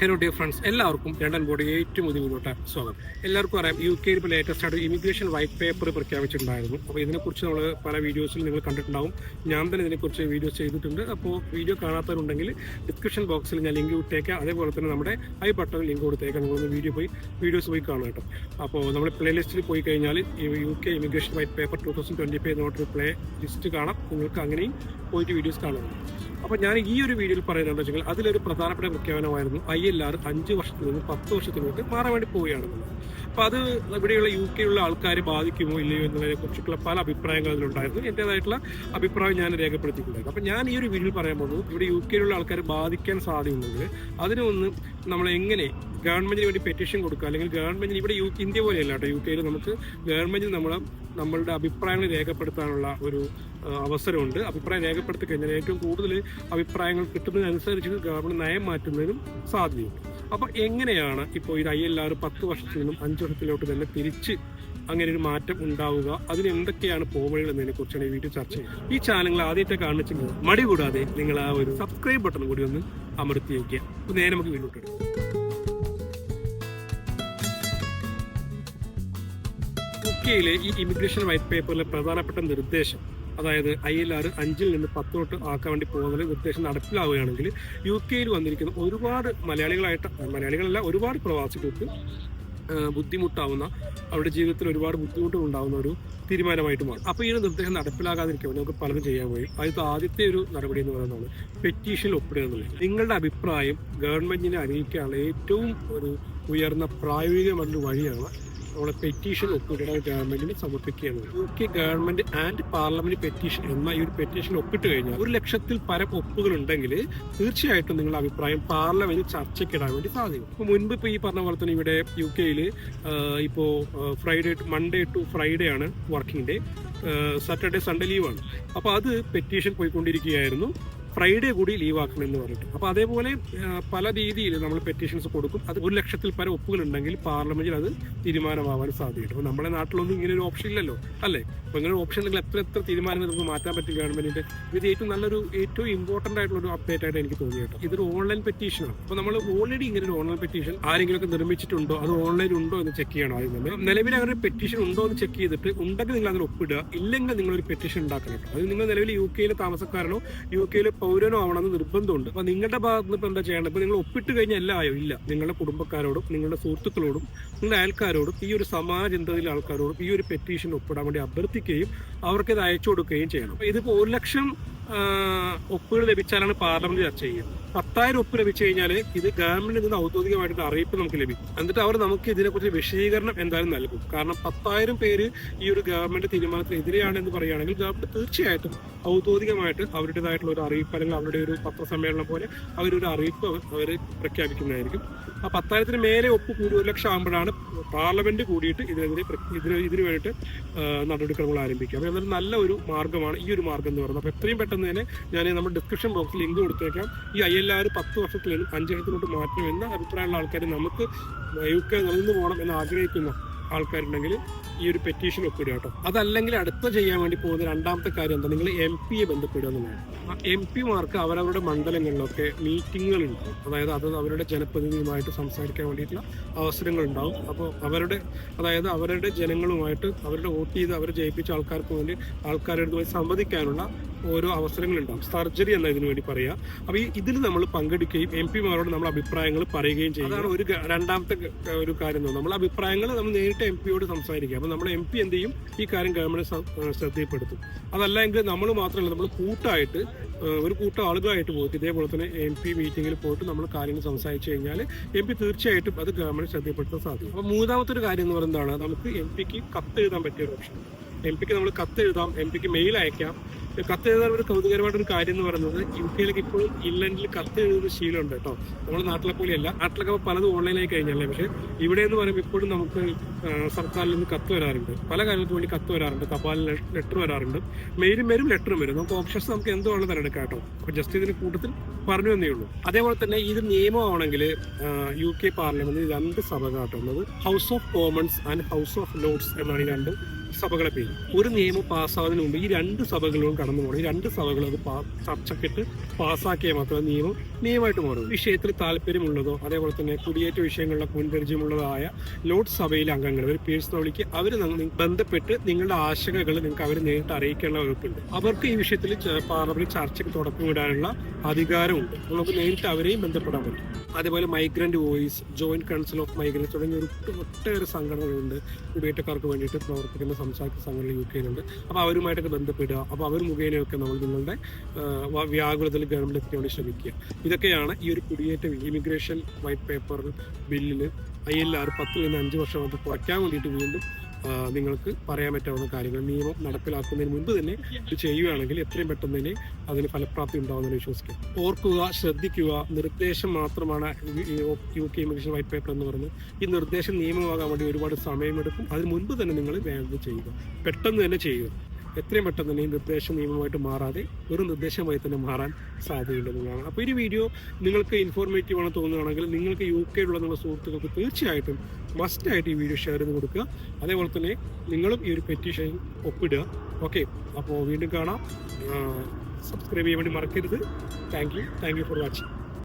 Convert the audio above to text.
Hello dear friends എല്ലാവർക്കും London board ഏറ്റവും പുതിയ മുന്നോട്ട് സ്വാഗതം. എല്ലാവർക്കും അറിയാം യു കെയിൽ ഇപ്പോൾ ലേറ്റസ്റ്റ് ആയിട്ട് ഇമിഗ്രേഷൻ വൈറ്റ് പേപ്പർ പ്രഖ്യാപിച്ചിട്ടുണ്ടായിരുന്നു. അപ്പോൾ ഇതിനെക്കുറിച്ച് നമ്മൾ പല വീഡിയോസിൽ നിങ്ങൾ കണ്ടിട്ടുണ്ടാവും. ഞാൻ തന്നെ ഇതിനെക്കുറിച്ച് വീഡിയോസ് ചെയ്തിട്ടുണ്ട്. അപ്പോൾ വീഡിയോ കാണാത്തവരുണ്ടെങ്കിൽ ഡിസ്ക്രിപ്ഷൻ ബോക്സിൽ ഞാൻ ലിങ്ക് വിട്ടേക്കാം അതേപോലെ തന്നെ നമ്മുടെ ഐ ബട്ടൺ ലിങ്ക് കൊടുത്തേക്കാം. നിങ്ങളൊന്ന് വീഡിയോ പോയി വീഡിയോസ് പോയി കാണുക കേട്ടോ. അപ്പോൾ നമ്മൾ പ്ലേലിസ്റ്റിൽ പോയി കഴിഞ്ഞാൽ U K immigration white paper two thousand twenty five note play list കാണാം. നിങ്ങൾക്ക് അങ്ങനെയും പോയിട്ട് വീഡിയോസ് കാണാം. അപ്പോൾ ഞാൻ ഈ ഒരു വീഡിയോയിൽ പറയുന്നത് വെച്ചാൽ അതിലൊരു പ്രധാനപ്പെട്ട പ്രഖ്യാപനമായിരുന്നു ഐ എൽ ആർ അഞ്ച് വർഷത്തിൽ നിന്ന് പത്ത് വർഷത്തിനോട്ട് മാറാൻ വേണ്ടി പോവുകയാണെന്നുള്ളത്. അപ്പോൾ അത് ഇവിടെയുള്ള യു കെയുള്ള ആൾക്കാരെ ബാധിക്കുമോ ഇല്ലയോ എന്നതിനെ കുറിച്ചുള്ള പല അഭിപ്രായങ്ങൾ അതിലുണ്ടായിരുന്നു. എന്റേതായിട്ടുള്ള അഭിപ്രായം ഞാൻ രേഖപ്പെടുത്തിയിട്ടുണ്ടായിരുന്നു. അപ്പോൾ ഞാൻ ഈ ഒരു വീഡിയോയിൽ പറയാൻ പോകുന്നത് ഇവിടെ യു കെയിലുള്ള ആൾക്കാരെ ബാധിക്കാൻ സാധ്യതയുണ്ടെങ്കിൽ അതിനൊന്ന് നമ്മൾ എങ്ങനെ ഗവൺമെന്റിന് വേണ്ടി പെറ്റീഷൻ കൊടുക്കുക അല്ലെങ്കിൽ ഗവൺമെന്റിന് ഇവിടെ ഇന്ത്യ പോലെയല്ല കേട്ടോ യു കെയിൽ നമുക്ക് ഗവൺമെന്റിന് നമ്മൾ നമ്മളുടെ അഭിപ്രായങ്ങൾ രേഖപ്പെടുത്താനുള്ള ഒരു അവസരമുണ്ട്. അഭിപ്രായം രേഖപ്പെടുത്തി കഴിഞ്ഞാൽ ഏറ്റവും കൂടുതൽ അഭിപ്രായങ്ങൾ കിട്ടുന്നതിനനുസരിച്ച് ഗവൺമെന്റ് നയം മാറ്റുന്നതിനും സാധ്യതയുണ്ട്. അപ്പോൾ എങ്ങനെയാണ് ഇപ്പോൾ ഇത് ഐ എൽ ആർ പത്ത് വർഷത്തിൽ നിന്നും അഞ്ച് വർഷത്തിലോട്ട് തന്നെ തിരിച്ച് അങ്ങനെ ഒരു മാറ്റം ഉണ്ടാവുക? അതിന് എന്തൊക്കെയാണ് പോവുകൾ എന്നതിനെ കുറിച്ചാണ് ഈ വീഡിയോ ചർച്ച ചെയ്യുന്നത്. ഈ ചാനൽ ആദ്യത്തെ കാണിച്ചെങ്കിൽ മടി കൂടാതെ നിങ്ങൾ ആ ഒരു സബ്സ്ക്രൈബ് ബട്ടൺ കൂടി ഒന്ന് അമർത്തി വയ്ക്കുക. അപ്പോൾ നേരെ നമുക്ക് വീഡിയോ എടുക്കാം ഈ ഇമിഗ്രേഷൻ വൈറ്റ് പേപ്പറിലെ പ്രധാനപ്പെട്ട നിർദ്ദേശം അതായത് ഐ എൽ ആർ അഞ്ചിൽ നിന്ന് പത്തോട്ട് ആക്കാൻ വേണ്ടി പോകുന്ന നിർദ്ദേശം നടപ്പിലാവുകയാണെങ്കിൽ യു കെയിൽ വന്നിരിക്കുന്ന ഒരുപാട് മലയാളികളായിട്ട് മലയാളികളല്ല ഒരുപാട് പ്രവാസികൾക്ക് ബുദ്ധിമുട്ടാവുന്ന അവരുടെ ജീവിതത്തിൽ ഒരുപാട് ബുദ്ധിമുട്ടുകൾ ഉണ്ടാവുന്ന ഒരു തീരുമാനമായിട്ട് മാറും. അപ്പോൾ ഈ ഒരു നിർദ്ദേശം നടപ്പിലാകാതിരിക്കാൻ നമുക്ക് പലതും ചെയ്യാൻ പോയി അതിൽ ആദ്യത്തെ ഒരു നടപടി എന്ന് പറയുന്നതാണ് പെറ്റീഷൻ ഒപ്പിടുക എന്നുള്ളത്. നിങ്ങളുടെ അഭിപ്രായം ഗവൺമെന്റിനെ അറിയിക്കാനുള്ള ഏറ്റവും ഒരു ഉയർന്ന പ്രായോഗികമായിട്ടുള്ള വഴിയാണ് നമ്മളെ പെറ്റീഷൻ ഒപ്പിടണം ഗവൺമെന്റിന് സമർപ്പിക്കുകയാണ്. U K government and parliament petition എന്ന ഈ ഒരു പെറ്റീഷൻ ഒപ്പിട്ട് കഴിഞ്ഞാൽ ഒരു ലക്ഷത്തിൽ പരം ഒപ്പുകൾ ഉണ്ടെങ്കിൽ തീർച്ചയായിട്ടും നിങ്ങളുടെ അഭിപ്രായം പാർലമെന്റ് ചർച്ചയ്ക്കിടാൻ വേണ്ടി സാധിക്കും. അപ്പൊ മുൻപ് ഇപ്പൊ ഈ പറഞ്ഞ പോലെ തന്നെ ഇവിടെ യു കെയിൽ ഇപ്പോ Friday to Monday to Friday ആണ് വർക്കിംഗ് ഡേ സാറ്റർഡേ സൺഡേ ലീവാണ് അപ്പോൾ അത് പെറ്റീഷൻ പോയിക്കൊണ്ടിരിക്കുകയായിരുന്നു. ഫ്രൈഡേ കൂടി ലീവ് ആക്കണം എന്ന് പറഞ്ഞിട്ട്. അപ്പോൾ അതേപോലെ പല രീതിയിൽ നമ്മൾ പെറ്റീഷൻസ് കൊടുക്കും. അത് ഒരു ലക്ഷത്തിൽ പല ഒപ്പുകൾ ഉണ്ടെങ്കിൽ പാർലമെന്റിൽ അത് തീരുമാനമാവാൻ സാധ്യതയുണ്ട്. അപ്പോൾ നമ്മുടെ നാട്ടിലൊന്നും ഇങ്ങനെ ഒരു ഓപ്ഷൻ ഇല്ലല്ലോ അല്ലേ? അപ്പോൾ ഇങ്ങനെ ഒരു ഓപ്ഷൻ ഉണ്ടെങ്കിൽ എത്ര എത്ര തീരുമാനങ്ങൾ നമുക്ക് മാറ്റാൻ പറ്റും ഗവൺമെന്റിന്റെ? ഇത് ഏറ്റവും നല്ലൊരു ഏറ്റവും ഇമ്പോർട്ടന്റ് ആയിട്ടുള്ള ഒരു അപ്ഡേറ്റ് ആയിട്ട് എനിക്ക് തോന്നി കേട്ടോ. ഇതൊരു ഓൺലൈൻ പെറ്റീഷനാണ് അപ്പോൾ നമ്മൾ ഓൾറെഡി ഇങ്ങനെ ഒരു ഓൺലൈൻ പെറ്റീഷൻ ആരെങ്കിലും ഒക്കെ നിർമ്മിച്ചിട്ടുണ്ടോ? അത് ഓൺലൈൻ ഉണ്ടോ എന്ന് ചെക്ക് ചെയ്യണം ആദ്യം തന്നെ. നിലവിൽ അങ്ങനെ ഒരു പെറ്റീഷൻ ഉണ്ടോ എന്ന് ചെക്ക് ചെയ്തിട്ട് ഉണ്ടെങ്കിൽ നിങ്ങൾ അതിൽ ഒപ്പിടുക. ഇല്ലെങ്കിൽ നിങ്ങൾ ഒരു പെറ്റീഷൻ ഉണ്ടാക്കണം അത് നിങ്ങൾ നിലവിൽ യു കെയിലെ താമസക്കാരനോ യു കെയിലെ പൗരനോ ആവണമെന്ന് നിർബന്ധമുണ്ട്. അപ്പോൾ നിങ്ങളുടെ ഭാഗത്ത് നിന്ന് ഇപ്പോൾ എന്താ ചെയ്യേണ്ടത്? ഇപ്പോൾ നിങ്ങൾ ഒപ്പിട്ട് കഴിഞ്ഞാൽ എല്ലാം ആയോ? ഇല്ല. നിങ്ങളുടെ കുടുംബക്കാരോടും നിങ്ങളുടെ സുഹൃത്തുക്കളോടും നിങ്ങളുടെ അയൽക്കാരോടും ഈ ഒരു സമാജന്തതിലെ ആൾക്കാരോടും ഈ ഒരു പെറ്റീഷൻ ഒപ്പിടാൻ വേണ്ടി അഭ്യർത്ഥിക്കുകയും അവർക്ക് ഇത് അയച്ചു കൊടുക്കുകയും ചെയ്യണം. ഇതിപ്പോൾ ഒരു ലക്ഷം ഒപ്പുകൾ ലഭിച്ചാലാണ് പാർലമെന്റ് ചർച്ച ചെയ്യുക പത്തായിരം ഒപ്പ് ലഭിച്ചു കഴിഞ്ഞാൽ ഇത് ഗവൺമെന്റിൽ നിന്ന് ഔദ്യോഗികമായിട്ട് അറിയിപ്പ് നമുക്ക് ലഭിക്കും. എന്നിട്ട് അവർ നമുക്ക് ഇതിനെക്കുറിച്ച് വിശദീകരണം എന്തായാലും നൽകും. കാരണം പത്തായിരം പേര് ഈ ഒരു ഗവൺമെന്റ് തീരുമാനത്തിനെതിരെയാണ് എന്ന് പറയുകയാണെങ്കിൽ ഗവൺമെന്റ് തീർച്ചയായിട്ടും ഔദ്യോഗികമായിട്ട് അവരുടേതായിട്ടുള്ള ഒരു അറിയിപ്പ് അല്ലെങ്കിൽ അവരുടെ ഒരു പത്രസമ്മേളനം പോലെ അവരൊരു അറിയിപ്പ് അവർ പ്രഖ്യാപിക്കുന്നതായിരിക്കും. ആ പത്തായിരത്തിന് മേലെ ഒപ്പ് കൂടി ഒരു ലക്ഷം ആകുമ്പോഴാണ് പാർലമെന്റ് കൂടിയിട്ട് ഇതിനെതിരെ ഇതിന് ഇതിനു വേണ്ടിയിട്ട് നടപടിക്രമങ്ങൾ ആരംഭിക്കുക. അപ്പോൾ അതൊരു നല്ല ഒരു മാർഗമാണ് ഈ ഒരു മാർഗം എന്ന് പറയുന്നത്. അപ്പോൾ എത്രയും പെട്ടെന്ന് തന്നെ ഞാൻ നമ്മുടെ ഡിസ്ക്രിപ്ഷൻ ബോക്സിൽ ലിങ്ക് കൊടുത്തേക്കാം. ഈ ഐ എൽ പത്ത് വർഷത്തിൽ നിന്ന് അഞ്ച് വർഷത്തിലോട്ട് മാറ്റണം എന്ന അഭിപ്രായമുള്ള ആൾക്കാർ നമുക്ക് യു കെ നിലനിന്ന് പോകണം എന്ന് ആഗ്രഹിക്കുന്ന ആൾക്കാരുണ്ടെങ്കിൽ ഈ ഒരു പെറ്റീഷൻ ഒപ്പിടുക കേട്ടോ. അതല്ലെങ്കിൽ അടുത്ത ചെയ്യാൻ വേണ്ടി പോകുന്ന രണ്ടാമത്തെ കാര്യം എന്താ? നിങ്ങൾ എം പിയെ ബന്ധപ്പെടുക എന്നുള്ളതാണ്. എം പിമാർക്ക് അവരവരുടെ മണ്ഡലങ്ങളിലൊക്കെ മീറ്റിങ്ങുകൾ ഉണ്ടാവും അതായത് അത് അവരുടെ ജനപ്രതിനിധിയുമായിട്ട് സംസാരിക്കാൻ വേണ്ടിയിട്ടുള്ള അവസരങ്ങൾ ഉണ്ടാവും അപ്പോൾ അവരുടെ അതായത് അവരുടെ ജനങ്ങളുമായിട്ട് അവരുടെ വോട്ട് ചെയ്ത് അവരെ ജയിപ്പിച്ച ആൾക്കാർക്ക് വേണ്ടി ആൾക്കാരുടെ പോയി സംവദിക്കാനുള്ള ഓരോ അവസരങ്ങളുണ്ടാവും. സർജറി എന്ന ഇതിനു വേണ്ടി പറയുക അപ്പോൾ ഈ ഇതിൽ നമ്മൾ പങ്കെടുക്കുകയും എം പിമാരോട് നമ്മൾ അഭിപ്രായങ്ങൾ പറയുകയും ചെയ്യും അതാണ് ഒരു രണ്ടാമത്തെ ഒരു കാര്യം. നമ്മൾ അഭിപ്രായങ്ങൾ നമ്മൾ നേരിട്ട് എം പിയോട് സംസാരിക്കുക. അപ്പോൾ നമ്മൾ എം പി എന്ത് ചെയ്യും? ഈ കാര്യം ഗവൺമെന്റ് ശ്രദ്ധയിൽപ്പെടുത്തും. അതല്ല എങ്കിൽ നമ്മൾ മാത്രമല്ല നമ്മൾ കൂട്ടായിട്ട് ഒരു കൂട്ടം ആളുകളായിട്ട് പോയിട്ട് ഇതേപോലെ തന്നെ എം പി മീറ്റിങ്ങിൽ പോയിട്ട് നമ്മൾ കാര്യങ്ങൾ സംസാരിച്ചു കഴിഞ്ഞാൽ എം പി തീർച്ചയായിട്ടും അത് ഗവൺമെന്റ് ശ്രദ്ധയിൽപ്പെടുത്താൻ സാധിക്കും. അപ്പോൾ മൂന്നാമത്തെ ഒരു കാര്യം എന്ന് പറയുന്നതാണ് നമുക്ക് എം പിക്ക് കത്ത് എഴുതാൻ പറ്റിയ ഒരു ഓപ്ഷൻ. എം പിക്ക് നമ്മൾ കത്തെഴുതാം എം പിക്ക് മെയിൽ അയക്കാം. കത്ത് എഴുതാൻ ഒരു കൗതുകരമായിട്ടൊരു കാര്യം എന്ന് പറയുന്നത് യു കെയിലേക്ക് ഇപ്പോഴും ഇംഗ്ലണ്ടിൽ കത്തെഴുതുന്ന ശീലമുണ്ട് കേട്ടോ. നമ്മുടെ നാട്ടിലെ പോലെയല്ല. നാട്ടിലൊക്കെ പലതും ഓൺലൈനായി കഴിഞ്ഞല്ലേ? പക്ഷേ ഇവിടെ എന്ന് പറയുമ്പോൾ ഇപ്പോഴും നമുക്ക് സർക്കാരിൽ നിന്ന് കത്ത് വരാറുണ്ട്. പല കാര്യങ്ങൾക്ക് വേണ്ടി കത്ത് വരാറുണ്ട്. തപാൽ ലെറ്റർ വരാറുണ്ട്. മെയിലും വരും ലെറ്ററും വരും. നമുക്ക് ഓപ്ഷൻസ് നമുക്ക് എന്തോ ആണ് തിരഞ്ഞെടുക്കാം കേട്ടോ. അപ്പൊ ജസ്റ്റ് ഇതിന് കൂട്ടത്തിൽ പറഞ്ഞു എന്നേ ഉള്ളൂ. അതേപോലെ തന്നെ ഇത് നിയമമാണെങ്കിൽ യു കെ പാർലമെന്റിൽ രണ്ട് സഭ കാട്ടുന്നത് House of Commons and House of Lords എന്നാണ് രണ്ട് സഭകളെ പേര് ഒരു നിയമം പാസ്സാവുന്നതിന് മുമ്പ് ഈ രണ്ട് സഭകളിലും കടന്നു പോകണം. ഈ രണ്ട് സഭകളും അത് ചർച്ചക്കിട്ട് പാസ്സാക്കിയാൽ മാത്രമേ നിയമം നിയമമായിട്ട് മാറും. വിഷയത്തിൽ താല്പര്യമുള്ളതോ അതേപോലെ തന്നെ കുടിയേറ്റ വിഷയങ്ങളുടെ മുൻപരിചയമുള്ളതായ ലോഡ് സഭയിലെ അംഗങ്ങൾ ഒരു പേഴ്സണലിക്ക് അവർ ബന്ധപ്പെട്ട് നിങ്ങളുടെ ആശങ്കകൾ നിങ്ങൾക്ക് അവർ നേരിട്ട് അറിയിക്കാനുള്ള വകുപ്പുണ്ട്. അവർക്ക് ഈ വിഷയത്തിൽ പാർലമെന്റ് ചർച്ചയ്ക്ക് തുടക്കമിടാനുള്ള അധികാരമുണ്ട്. നമുക്ക് നേരിട്ട് അവരെയും ബന്ധപ്പെടാൻ പറ്റും. അതേപോലെ migrant voice joint council of migrants തുടങ്ങിയ ഒരു ഒട്ടേറെ സംഘടനകളുണ്ട് കുടിയേറ്റക്കാർക്ക് വേണ്ടിയിട്ട് പ്രവർത്തിക്കുന്ന സംസാരിക്കുന്ന സംഘടന യു കെയിലുണ്ട് അപ്പോൾ അവരുമായിട്ടൊക്കെ ബന്ധപ്പെടുക. അപ്പോൾ അവർ മുഖേനയൊക്കെ നമ്മൾ നിങ്ങളുടെ വ്യാകുലത്തിൽ ഗവൺമെന്റ് എത്തിക്കാൻ വേണ്ടി ശ്രമിക്കുക. ഇതൊക്കെയാണ് ഈ ഒരു കുടിയേറ്റ ഇമിഗ്രേഷൻ വൈറ്റ് പേപ്പർ ബില്ലിൽ ഐ എൽ ആർ പത്തിൽ നിന്ന് അഞ്ച് വർഷം കുറയ്ക്കാൻ വേണ്ടിയിട്ട് വീണ്ടും നിങ്ങൾക്ക് പറയാൻ പറ്റാവുന്ന കാര്യങ്ങൾ നിയമം നടപ്പിലാക്കുന്നതിന് മുൻപ് തന്നെ ഇത് ചെയ്യുകയാണെങ്കിൽ എത്രയും പെട്ടെന്ന് തന്നെ അതിന് ഫലപ്രാപ്തി ഉണ്ടാവുമെന്ന് വിശ്വസിക്കും ഓർക്കുക ശ്രദ്ധിക്കുക നിർദ്ദേശം മാത്രമാണ് U K immigration white paper എന്ന് പറയുന്നത്. ഈ നിർദ്ദേശം നിയമമാകാൻ വേണ്ടി ഒരുപാട് സമയമെടുക്കും. അതിന് മുൻപ് തന്നെ നിങ്ങൾ വേണ്ടത് ചെയ്യുക. പെട്ടെന്ന് തന്നെ ചെയ്യുക. എത്രയും പെട്ടെന്ന് തന്നെ ഈ നിർദ്ദേശം നിയമമായിട്ട് മാറാതെ ഒരു നിർദ്ദേശമായി തന്നെ മാറാൻ സാധ്യതയുണ്ടെന്നുള്ളതാണ് അപ്പോൾ ഈ വീഡിയോ നിങ്ങൾക്ക് ഇൻഫോർമേറ്റീവ് ആണെന്ന് തോന്നുകയാണെങ്കിൽ നിങ്ങൾക്ക് യു കെയിലുള്ള നിങ്ങളുടെ സുഹൃത്തുക്കൾക്ക് തീർച്ചയായിട്ടും മസ്റ്റായിട്ട് ഈ വീഡിയോ ഷെയർ ചെയ്ത് കൊടുക്കുക. അതേപോലെ തന്നെ നിങ്ങളും ഈ ഒരു പെറ്റീഷൻ ഒപ്പിടുക. ഓക്കെ അപ്പോൾ വീണ്ടും കാണാം. സബ്സ്ക്രൈബ് ചെയ്യാൻ വേണ്ടി മറക്കരുത്. Thank you thank you for watching